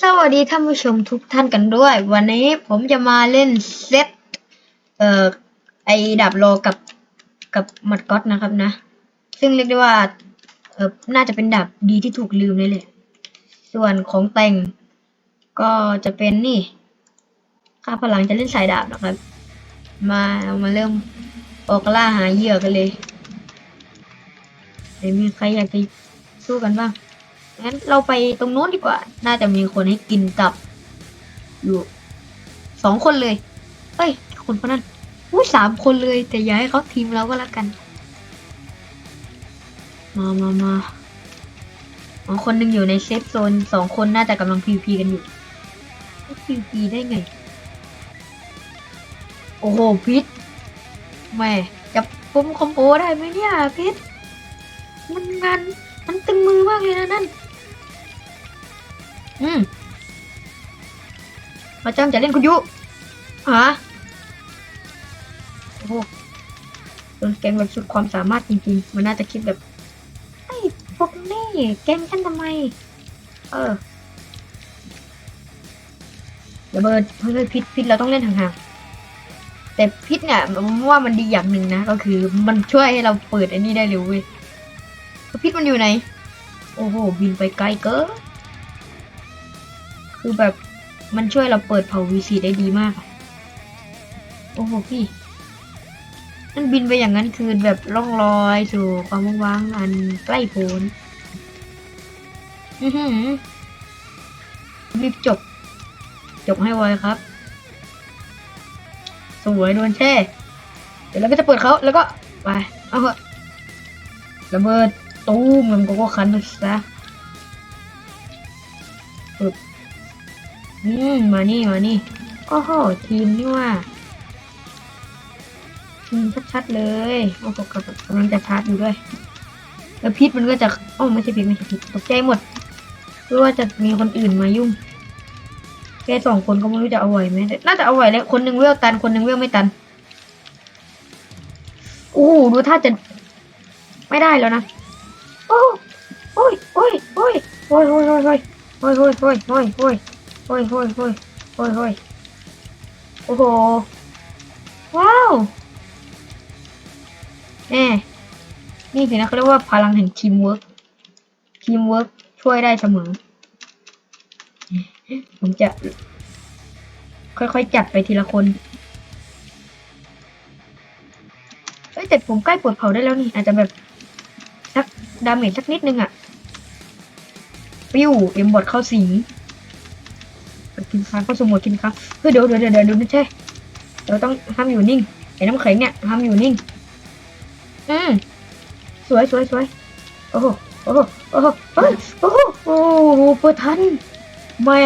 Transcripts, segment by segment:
สวัสดีท่านผู้ชมทุกท่านกันด้วย วันนี้ผมจะมาเล่นเซตเอ่อไอดาบโลกับกับมัดก๊อตนะครับนะ ซึ่งเรียกได้ว่าเอ่อน่าจะเป็นดาบดีที่ถูกลืมเลยแหละส่วนของแต่งก็จะเป็นนี่ข้าพลังจะเล่นสายดาบนะครับ มาเอามาเริ่มออกล่าหาเหยื่อกันเลยไหนมีใครอยากจะสู้กันบ้าง งั้นเราไปตรงโน้นดีกว่า น่าจะมีคนให้กินตับ อยู่สองคนเลยเอ้ย คนคนนั้นอุ้สามคนเลย แต่อย่าให้เขาทีมเราก็แล้วกัน มามามาคนหนึ่งอยู่ในเซฟโซนสองคนน่าจะกำลังพีพีกันอยู่พีพีได้ไง โอ้โหพิษแม่จะปุ้มคอมโบได้ไหมเนี่ยพิษมันงานมันตึงมือมากเลยนะนั่น อืมพระเจ้าจะเล่นคุณยุฮะโอ้โหโดนแกงแบบสุดความสามารถจริงๆ มันน่าจะคิดแบบไอ้พวกนี่แกงฉันทำไม เออระเบิดเฮ้ยพิษพิษเราต้องเล่นห่างๆแต่พิษเนี่ยว่ามันดีอย่างหนึ่งนะ ก็คือมันช่วยให้เราเปิดอันนี้ได้เร็วเว้ยพิษมันอยู่ไหน โอ้โหบินไปไกลเกิน คือแบบมันช่วยเราเปิดเผาวีซีได้ดีมากโอ้โหพี่นั่นบินไปอย่างนั้นคือแบบล่องลอยสู่ความว่างอันใกล้โพ้นอือหือรีบจบ จบให้ไวครับ สวยโดนแช่ เดี๋ยวเราก็จะเปิดเขาแล้วก็ไปเอาเถอะระเบิด ตูมมันก็คันไปซะปึ๊บ อืมมานี่มานี่โอ้โหทีมนี่ว่าทีมชัดๆเลยโอ้โหกำลังจะชาร์จอยู่ด้วย แล้วพิษมันก็จะโอ้ไม่ใช่พิษไม่ใช่พิษตกใจหมดรือว่าจะมีคนอื่นมายุ่งแค่สองคนก็ไม่รู้จะเอาไหวไหมน่าจะเอาไหวแล้วคนหนึ่งเวลตันคนหนึ่งเวลไม่ตันโอ้โหดูท่าจะไม่ได้แล้วนะโอ้โอ้ยโอ้ยโอ้ยโอ้ยโอ้ยโอ้ยโอ้ยโอ้ยโอ้ยโอ้ย โอ้ยโอ้ยโอ้ยโอ้ยโอ้ยโอ้โห ว้าวแน่นี่สินะเขาเรียกว่าพลังแห่งทีมเวิร์กทีมเวิร์กช่วยได้เสมอ ผมจะ ค่อยๆ จัดไปทีละคน เอ้ยแต่ผมใกล้ปลดเผาได้แล้วนี่ อาจจะแบบสักดาเมจสักนิดนึงอะปิ้วเอ็มบอดเข้าสิง กินค้างเข้าสมุดกินค้างเฮ้ยเดี๋ยวเดี๋ยวเดี๋ยวเดี๋ยวดูนะใช่เดี๋ยวต้องห้ามอยู่นิ่งไอ้น้ำแข็งเนี่ยห้ามอยู่นิ่งอืมสวยสวยสวยโอ้โหโอ้โหโอ้โหเฮ้ยโอ้โหโอ้โหเปิดทันแม่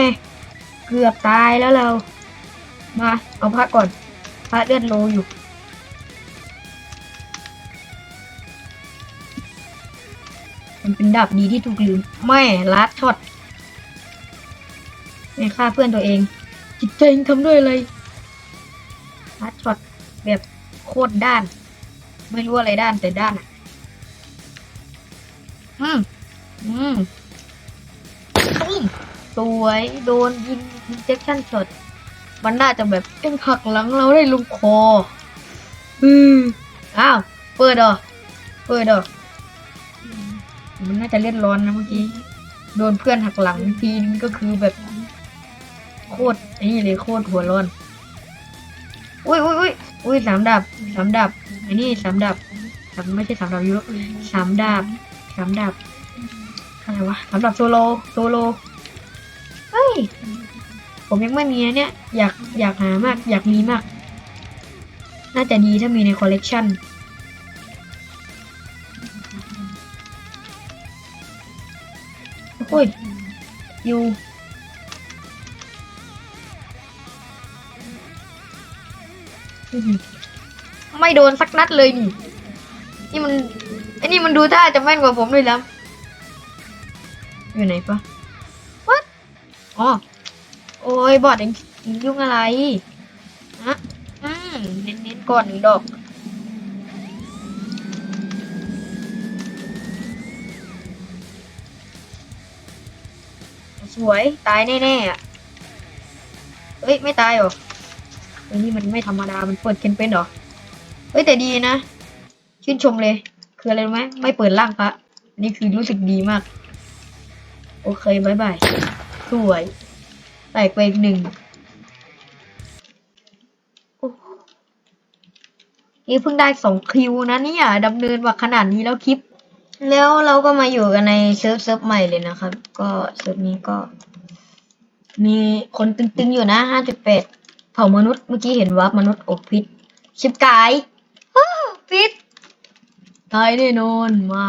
เกือบตายแล้วเรา มาเอาพระก่อนพระเลือดโลอยู่มันเป็นดาบดีที่ถูกลืมแม่ลัดช็อต ไม่ฆ่าเพื่อนตัวเอง จิตใจยังทำด้วยอะไรลัดช็อตแบบโคตรด้าน ไม่รู้อะไรด้านแต่ด้านอะ อืม อืมตุ้มสวยโดนยิงอินเจคชั่นช็อตมันน่าจะแบบเอ็งหักหลังเราได้ลงคอ อืมอ้าว เปิดเหรอเปิดออืมมันน่าจะเล่นร้อนนะเมื่อกี้ โดนเพื่อนหักหลังทีนึงก็คือแบบ โคตรไอ้นี่เลยโคตรหัวร้อนอุ้ยอุ้ยอุ้ยอุ้ยสามดาบสามดาบไอ้นี่สามดาบสามไม่ใช่สามดาบยูโรสามดาบสามดาบอะไรวะสามดาบโซโลโซโลเฮ้ยผมยังไม่มีเนี่ย อยากอยากหามากอยากมีมาก น่าจะดีถ้ามีในคอลเลกชันโอ้ยอยูอื้อ ไม่โดนสักนัดเลยนี่ นี่มันไอ้นี่มันดูท่าจะแม่นกว่าผมด้วยแล้ว อยู่ไหนปะวัดอ๋อ โอ้ยบอดเองยุ่งอะไรฮะอืมเน้นๆก่อนหนึ่งดอกสสวย ตายแน่ๆอะเอ้ย ไม่ตายเหรอ เฮ้นี่มันไม่ธรรมดา มันเปิดเคนเป็นเหรอ เฮ้ยแต่ดีนะ ชื่นชมเลย คืออะไรรู้ไหมไม่เปิดร่างพระอันนี่คือรู้สึกดีมาก โอเคบายบายสวยแตกไปอีกหนึ่งโอ้นี่เพิ่งได้สองคิวนะเนี่ยดำเนินมาขนาดนี้แล้วคลิป แล้วเราก็มาอยู่กันในเซิร์ฟเซิร์ฟใหม่เลยนะครับ ก็เซิร์ฟนี้ก็ มีคนตึงๆอยู่นะห้าจุดแปด เผ่ามนุษย์เมื่อกี้เห็นวับมนุษย์อกพิษ ชิบกายพิษตายแน่นอนมา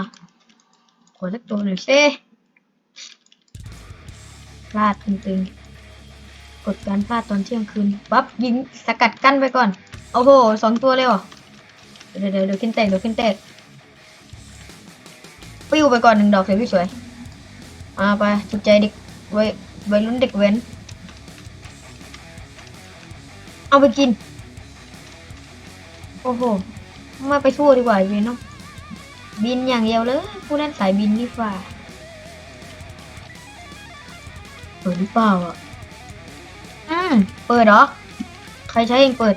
ขอสักตัวหน่อยสิพลาดตึงๆ กดการพลาดตอนเที่ยงคืนปั๊บยิงสกัดกั้นไปก่อน โอ้โหสองตัวเลยเหรอเดี๋ยวเดี๋ยวเดี๋ยวขึ้นแตกเดี๋ยวขึ้นแตกปิ้วไปก่อนหนึ่งดอกสวยพี่สวยมาไปจุดใจเด็กไว้ไว้รุ่นเด็กเว้น เอาไปกิน โอ้โห มาไปสู้ดีกว่าเวยเนาะบินอย่างเดียวเลย ผู้เล่นสายบินดีกว่าเปิดหรือเปล่าอะ อืม เปิดเหรอ ใครใช้เองเปิด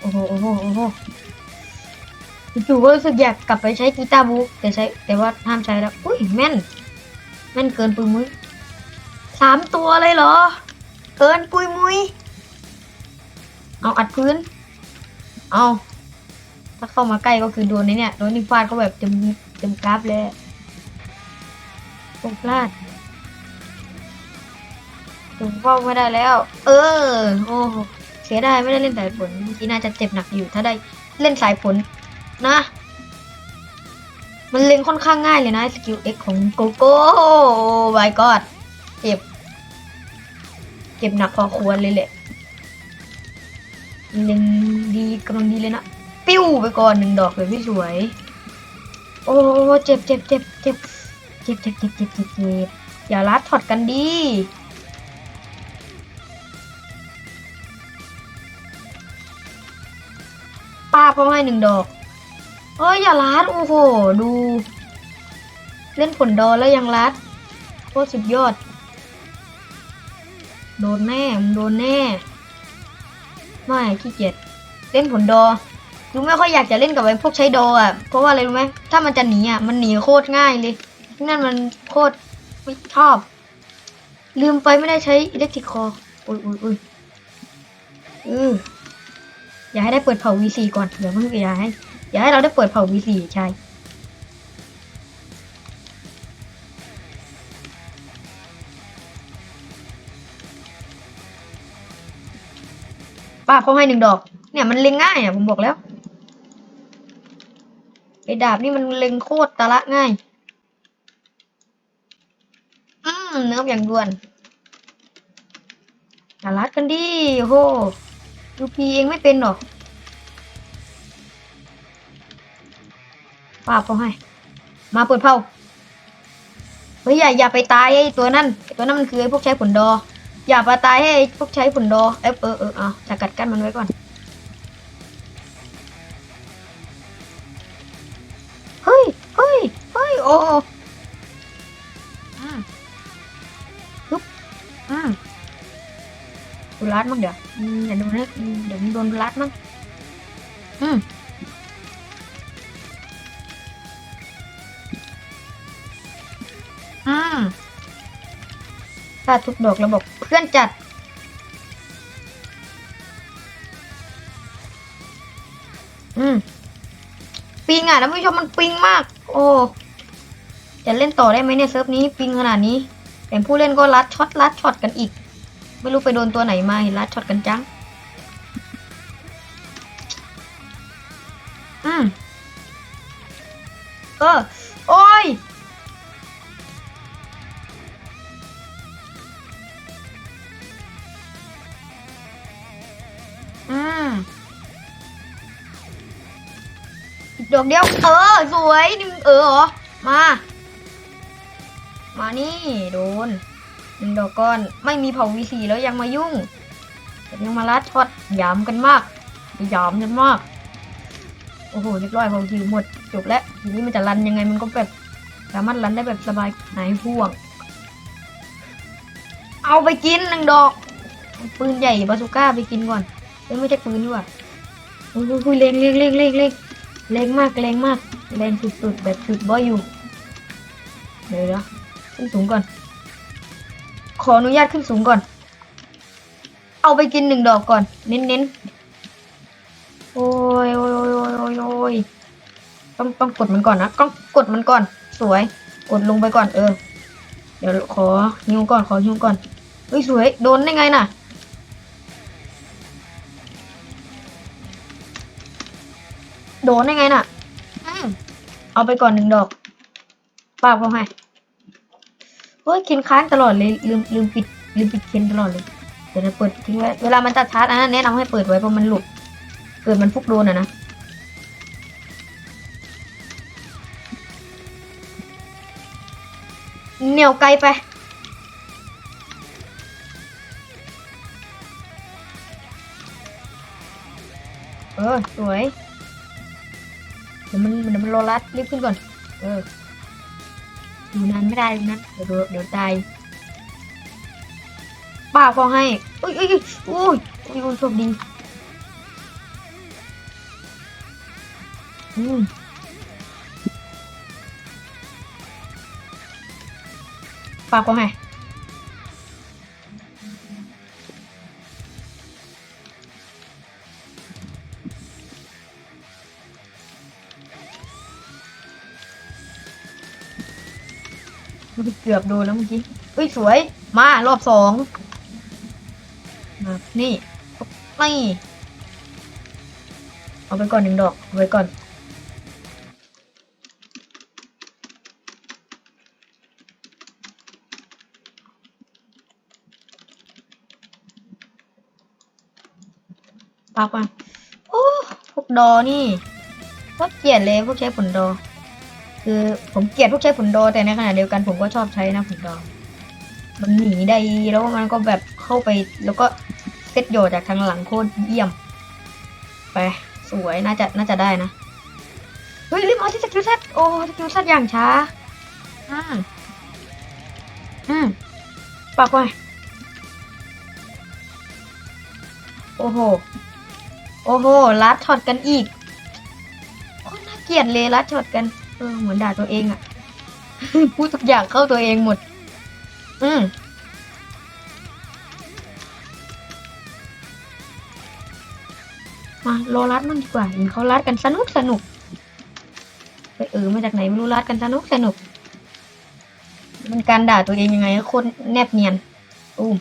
โอ้โห โอ้โห โอ้โหจู่ๆก็รู้สึกอยากกลับไปใช้กีตาร์บุ๊กแต่ใช้แต่ว่าห้ามใช้แล้ว อุ้ยแม่น แม่นเกินปุยมุ้ยสามตัวเลยเหรอ เกินปุยมุยเอาอัดพื้น เอาถ้าเข้ามาใกล้ก็คือโดนในเนี่ยโดนนี่ฟาดก็แบบเต็มเต็มกราฟเลยตกพลาดถึงเข้าไม่ได้แล้ว เออ โอ้โหเสียดายไม่ได้เล่นสายฝนเมื่อกี้น่าจะเจ็บหนักอยู่ ถ้าได้เล่นสายฝนนะ มันเล็งค่อนข้างง่ายเลยนะสกิล X ของโกโก้โอ้ my god เจ็บ เจ็บหนักพอควรเลยแหละเล็งดีกำลังดีเลยนะ ปิ้วไปก่อนหนึ่งดอกเลยพี่สวย โอ้เจ็บเจ็บเจ็บเจ็บเจ็บเจ็บเจ็บเจ็บเจ็บเจ็บอย่าลัดถอดกันดีป้าบเขาให้หนึ่งดอกเอ้ยอย่าลัดโอ้โห ดู เล่นผลดอแล้วยังลัดโคตรสุดยอด โดนแน่มึงโดนแน่ ไม่ขี้เกียจเล่นผลดอรู้ไม่ค่อยอยากจะเล่นกับไอ้พวกใช้ดออะเพราะว่าอะไรรู้ไหมถ้ามันจะหนีอะมันหนีโคตรง่ายเลยนั่นมันโคตรไม่ชอบ ลืมไปไม่ได้ใช้อิเล็กทริคออุ้ยอุ้ยอุ้ยเอออย่าให้ได้เปิดเผา V4 ก่อนเดี๋ยวเพิ่งอย่าให้อย่าให้เราได้เปิดเผา V4 ใช่ ป้าเขาให้หนึ่งดอก เนี่ยมันเล็งง่ายอะผมบอกแล้วไอ้ดาบนี่มันเล็งโคตรตะละง่าย อืมเนื้ออย่างด่วนตะลัดกันดิโหดูพีเองไม่เป็นหรอป้าเขาให้ มาเปิดเผาเฮ้ยอย่าอย่าไปตายไอ้ตัวนั่นไอตัวนั่นมันคือไอ้พวกใช้ผลดอ อย่าไปตายให้ไอ้พวกใช้ผลดอเอฟเออเอออะจะกัดกั้นมันไว้ก่อนเฮ้ยเฮ้ยเฮ้ยโอ้อืมฮึบอืมดูรัดมั้งเดี๋ยวอืมอย่าโดนนะอืมเดี๋ยวมึงโดนรัดมั้งอืมอืม ถ้าทุกดอกเราบอกเพื่อนจัด อืม ปิงอะท่านผู้ชมมันปิงมาก โอ้จะเล่นต่อได้ไหมเนี่ยเซิร์ฟนี้ปิงขนาดนี้ แต่ผู้เล่นก็ลัดช็อตลัดช็อตกันอีก ไม่รู้ไปโดนตัวไหนมาเห็นลัดช็อตกันจัง อืม เออ อกดอกเดียว เออ สวยนี่งเออเหรอ มา มานี่ โดนหนึ่งดอกก้อน ไม่มีเผาวีสีแล้วยังมายุ่ง ยังมาลัดช็อตยามกันมากยามกันมาก โอ้โห เรียบร้อยเผาวีหมด จบแล้ว ทีนี้มันจะรันยังไงมันก็แบบ สามารถรันได้แบบสบายหายห่วง เอาไปกินหนึ่งดอก ปืนใหญ่บาซูก้าไปกินก่อนเอ้ยไม่ใช่ปืนดีกว่าโอ้ยเล็งเล็งเล็งเล็งเล็ง เลงมากเลงมากแรงสุดๆ แบบสุดบอยอยู่เดี๋ยวนะขึ้นสูงก่อน ขออนุญาตขึ้นสูงก่อน เอาไปกินหนึ่งดอกก่อน เน้นเน้นๆโอ้ยโอ้ยโอ้ยโอ้ยโอ้ยโอ้ยต้องต้องกดมันก่อนนะต้องกดมันก่อน สวย กดลงไปก่อนเออ เดี๋ยวขอฮิวก่อนขอฮิวก่อนเฮ้ยสวย โดนได้ไงน่ะ โดนได้ไงน่ะ อืมเอาไปก่อนหนึ่งดอกป้าเขาให้เฮ้ยเคนค้างตลอดเลยลืมลืมปิดลืมปิดเคนตลอดเลยเดี๋ยวจะเปิดทิ้งไว้เวลามันจะชาร์จอันนั้นแนะนำให้เปิดไว้เพราะมันหลุดเกิดมันฟุกโดนอะนะเหนียวไกลไปเออสวย เดี๋ยวมันเดี๋ยวมันโลลัดรีบขึ้นก่อน เอออยู่นานไม่ได้นะเดี๋ยวเดี๋ยวตายป้าพอให้อุ้ยอุ้ยอุ้ยอุ้ยอุ้ยโชคดีอืมป้าพอให้ กือบโดนแล้วเมื่อกี้เอ้ยสวย มารอบสองมานี่นี่เอาไปก่อนหนึ่งดอกเอาไปก่อนปากมันโอ้พวกดอนี่พวกเกลียดเลยพวกใช้ผลดอ คือผมเกลียดพวกใช้ผลดอแต่ในขณะเดียวกันผมก็ชอบใช้นะผลดอมันหนีได้แล้วมันก็แบบเข้าไปแล้วก็เซตโยจากทางหลังโคตรเยี่ยม ไปสวยน่าจะน่าจะได้นะ เฮ้ยรีบมาที่สกิลเซตโอ้สกิลเซตอย่างช้าอืมอืมปากไว้โอ้โห โอ้โหลัดช็อตกันอีกโคตรน่าเกลียดเลยลัดช็อตกัน เออเหมือนด่าตัวเองอะพูดทุกอย่างเข้าตัวเองหมด อืมมาโลรัดมั่งดีกว่าเห็นเขารัดกันสนุกสนุกไปเออมาจากไหนไม่รู้รัดกันสนุกสนุก มันการด่าตัวเองยังไงโคตรแนบเนียนอุ้ม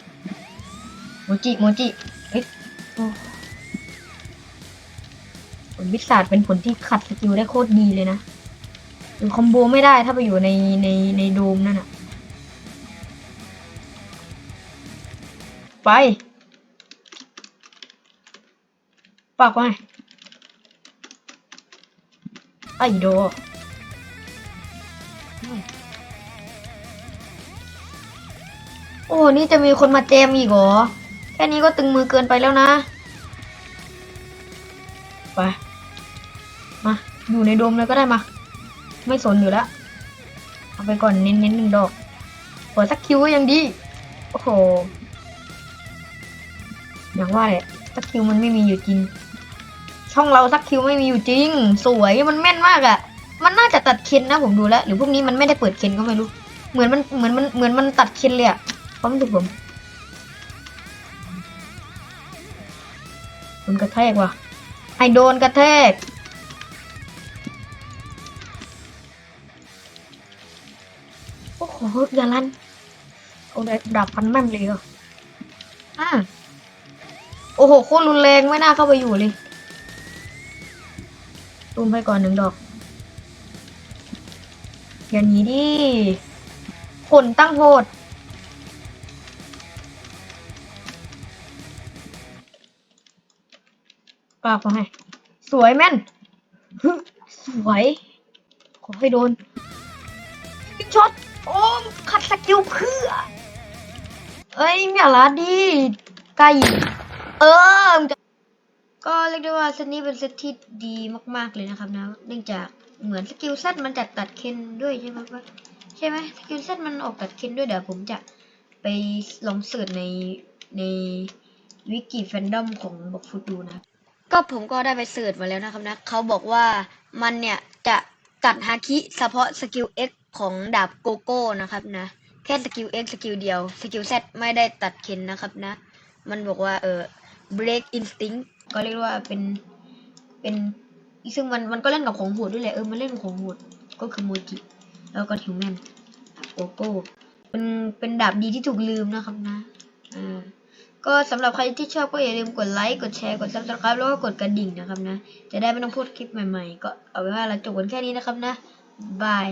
โมจิโมจิเอ้ยผลวิสาดเป็นผลที่ขัดสกิลได้โคตรดีเลยนะ หรือคอมโบไม่ได้ถ้าไปอยู่ในในในโดมนั่นอะไป ปากไว้ไอ้โดโอ้ นี่จะมีคนมาแจมอีกเหรอ แค่นี้ก็ตึงมือเกินไปแล้วนะ ไป มา อยู่ในโดมเลยก็ได้มา ไม่สนอยู่แล้ว เอาไปก่อนเน้นๆหนึ่งดอกขอสักคิวก็ยังดี โอ้โห อย่างว่าแหละสักคิวมันไม่มีอยู่จริง ช่องเราสักคิวไม่มีอยู่จริง สวยมันแม่นมากอะ่ะ มันน่าจะตัดเคนนะผมดูแล้ว หรือพวกนี้มันไม่ได้เปิดเคนก็ไม่รู้ เหมือนมันเหมือนมันเหมือนมันตัดเคนเลยอะ่ะความรู้สึกผมโดนกระแทกว่ะไอโดนกระแทก โอ้โหอย่าลั่นเอาได้ดาบพันแม่มเลยเหรออ่าโอ้โหโคตรรุนแรงไม่น่าเข้าไปอยู่เลยตูมไปก่อนหนึ่งดอกอย่าหนีดิผลตั้งโทษปากเขาให้ สวยแม่นฮึสวย ขอให้โดน ขัดสกิลเพื่อ เอ้ยอย่าละดิไก่เออ ก็เรียกได้ว่าเซตนี้เป็นเซตที่ดีมากๆเลยนะครับนะ เนื่องจากเหมือนสกิลเซตมันจะตัดเคนด้วยใช่ไหมวะใช่ไหมสกิลเซตมันออกตัดเคนด้วยเดี๋ยวผมจะไปลองเสิร์ชในในวิกิแฟนดอมของบอกฟุตดูนะ ก็ผมก็ได้ไปเสิร์ชมาแล้วนะครับนะ เขาบอกว่ามันเนี่ยจะ ตัดฮาคิเฉพาะสกิล X ของดาบโกโก้นะครับนะ แค่สกิล X สกิลเดียว สกิล Z ไม่ได้ตัดเข็นนะครับนะ มันบอกว่าเออ break instinct ก็เรียกว่าเป็นเป็น ซึ่งมันมันก็เล่นกับของโหดด้วยแหละเออมันเล่นกับของโหดก็คือโมจิแล้วก็ฮิวแมนโกโก้เป็นเป็นดาบดีที่ถูกลืมนะครับนะอ่า ก็สำหรับใครที่ชอบก็อย่าลืมกดไลค์กดแชร์กด subscribe แล้วก็กดกระดิ่งนะครับนะ จะได้ไม่ต้องพูดคลิปใหม่ๆ ก็เอาไว้ว่าเราจบกันแค่นี้นะครับนะบาย